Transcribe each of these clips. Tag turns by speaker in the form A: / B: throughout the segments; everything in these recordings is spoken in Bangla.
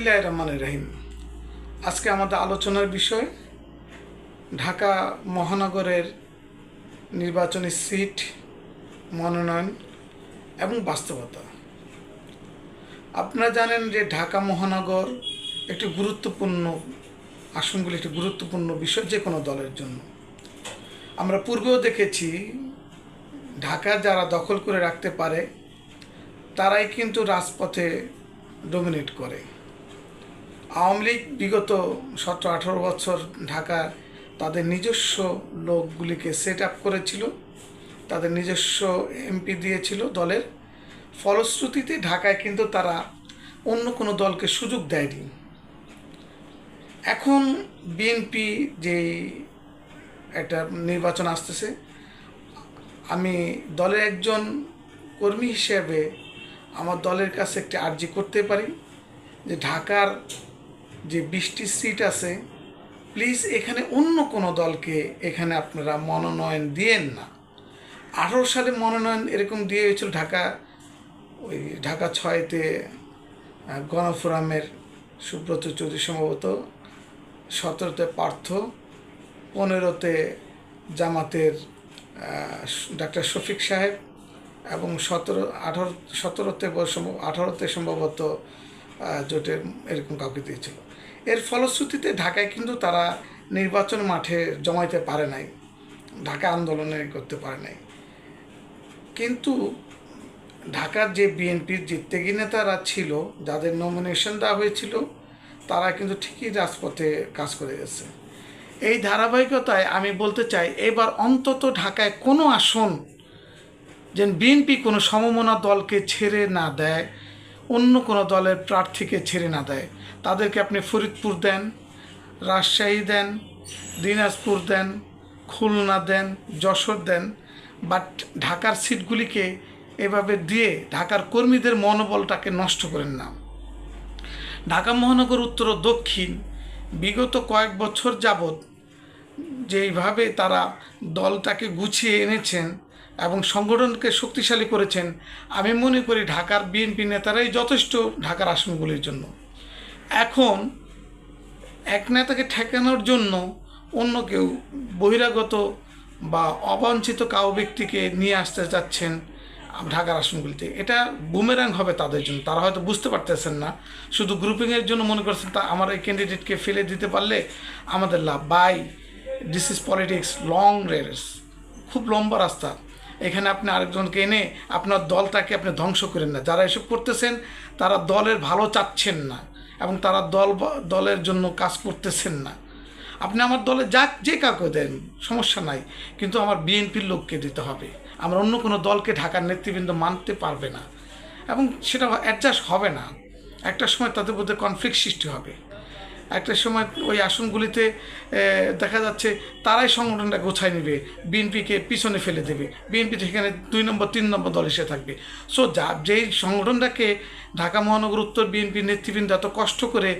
A: বিসমিল্লাহ রহমান রহিম। আজকে আমাদের আলোচনার বিষয়, ঢাকা মহানগরের নির্বাচনী সিট, মনোনয়ন এবং বাস্তবতা। আপনারা জানেন যে ঢাকা মহানগর একটি গুরুত্বপূর্ণ, আসনগুলি একটি গুরুত্বপূর্ণ বিষয় যে কোনো দলের জন্য। আমরা পূর্বেও দেখেছি, ঢাকা যারা দখল করে রাখতে পারে, তারাই কিন্তু রাজপথে ডোমিনেট করে। আওয়ামী লীগ বিগত সতেরো, আঠারো বছর ঢাকা তাদের নিজস্ব লোকগুলিকে সেট আপ করেছিল, তাদের নিজস্ব এমপি দিয়েছিল দলের। ফলশ্রুতিতে ঢাকায় কিন্তু তারা অন্য কোনো দলকে সুযোগ দেয়নি। এখন বিএনপি যে একটা নির্বাচন আসতেছে, আমি দলের একজন কর্মী হিসেবে আমার দলের কাছে একটি আর্জি করতে পারি যে ঢাকার যে বিশটি সিট আছে প্লিজ এখানে অন্য কোনো দলকে এখানে আপনারা মনোনয়ন দিয়েন না। আঠারো সালে মনোনয়ন এরকম দিয়ে হয়েছিল ঢাকা, ওই ঢাকা ছয়তে গণফোরামের সুব্রত চৌধুরী সম্ভবত, সতেরোতে পার্থ, পনেরোতে জামাতের ডাক্তার শফিক সাহেব এবং সতেরো, আঠারো, সতেরোতে সম্ভব আঠারোতে সম্ভবত জোটের এরকম কাউকে দিয়েছিল। এর ফলশ্রুতিতে ঢাকায় কিন্তু তারা নির্বাচন মাঠে জমাইতে পারে নাই, ঢাকা আন্দোলনে করতে পারে নাই। কিন্তু ঢাকার যে বিএনপির যে ত্যাগী নেতারা ছিল, যাদের নমিনেশন দেওয়া হয়েছিল, তারা কিন্তু ঠিকই রাজপথে কাজ করে গেছে। এই ধারাবাহিকতায় আমি বলতে চাই, এবার অন্তত ঢাকায় কোনো আসন যেন বিএনপি কোনো সমমনা দলকে ছেড়ে না দেয় অন্য কোনো দলের প্রার্থীকে ছেড়ে না দেয়। তাদেরকে আপনি ফরিদপুর দেন, রাজশাহী দেন, দিনাজপুর দেন, খুলনা দেন, যশোর দেন বাট ঢাকার সিটগুলিকে এভাবে দিয়ে ঢাকার কর্মীদের মনোবলটাকে নষ্ট করেন না। ঢাকা মহানগর উত্তর ও দক্ষিণ বিগত কয়েক বছর যাবৎ যেইভাবে তারা দলটাকে গুছিয়ে এনেছেন এবং সংগঠনকে শক্তিশালী করেছেন, আমি মনে করি ঢাকার বিএনপি নেতারাই যথেষ্ট ঢাকার আসনগুলির জন্য। এখন এক নেতাকে ঠেকানোর জন্য অন্য কেউ বহিরাগত বা অবাঞ্ছিত কাউ ব্যক্তিকে নিয়ে আসতে যাচ্ছেন ঢাকার আসনগুলিতে। এটা বুমেরাং হবে তাদের জন্য। তারা হয়তো বুঝতে পারতেছেন না। শুধু গ্রুপিংয়ের জন্য মনে করছেন, তা আমার এই ক্যান্ডিডেটকে ফেলে দিতে পারলে আমাদের লাভ। By. This politics long race খুব লম্বা রাস্তা। এখানে আপনি আরেকজনকে এনে আপনার দলটাকে আপনি ধ্বংস করেন না। যারা এসব করতেছেন, তারা দলের ভালো চাচ্ছেন না এবং তারা দল দলের জন্য কাজ করতেছেন না। আপনি আমার দলে যাক, যে কাউকে দেন, সমস্যা নাই, কিন্তু আমার বিএনপির লোককে দিতে হবে। আমরা অন্য কোনো দলকে ঢাকার নেতৃবৃন্দ মানতে পারবে না। এবং সেটা অ্যাডজাস্ট হবে না। একটা সময় তাদের মধ্যে কনফ্লিক্ট সৃষ্টি হবে। একটা সময় ওই আসনগুলিতে দেখা যাচ্ছে তারাই সংগঠনটা গোছায় নেবে, বিএনপিকে পিছনে ফেলে দেবে। বিএনপি সেখানে দুই নম্বর, তিন নম্বর দল এসে থাকবে। সো যা, যেই সংগঠনটাকে ঢাকা মহানগর উত্তর বিএনপির নেতৃবৃন্দ এত কষ্ট করে,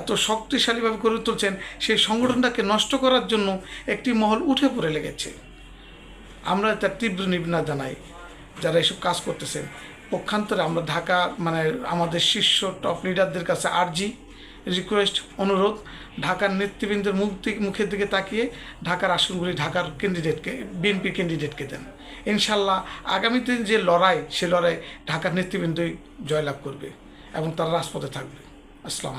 A: এত শক্তিশালীভাবে গড়ে তুলছেন, সেই সংগঠনটাকে নষ্ট করার জন্য একটি মহল উঠে পড়ে লেগেছে। আমরা তার তীব্র নিবনা জানাই, যারা এসব কাজ করতেছেন। পক্ষান্তরে আমরা ঢাকা মানে আমাদের শীর্ষ টপ লিডারদের কাছে আর্জি। রিকোয়েস্ট অনুরোধ, ঢাকার নেতৃবৃন্দের মুখ মুখের দিকে তাকিয়ে ঢাকার আসনগুলি, ঢাকার ক্যান্ডিডেটকে বিএনপি ক্যান্ডিডেটকে দেন। ইনশাল্লাহ আগামীতে যে লড়াই, সে লড়াই ঢাকার নেতৃবৃন্দই জয়লাভ করবে এবং তারা রাজপথে থাকবে। আসসালাম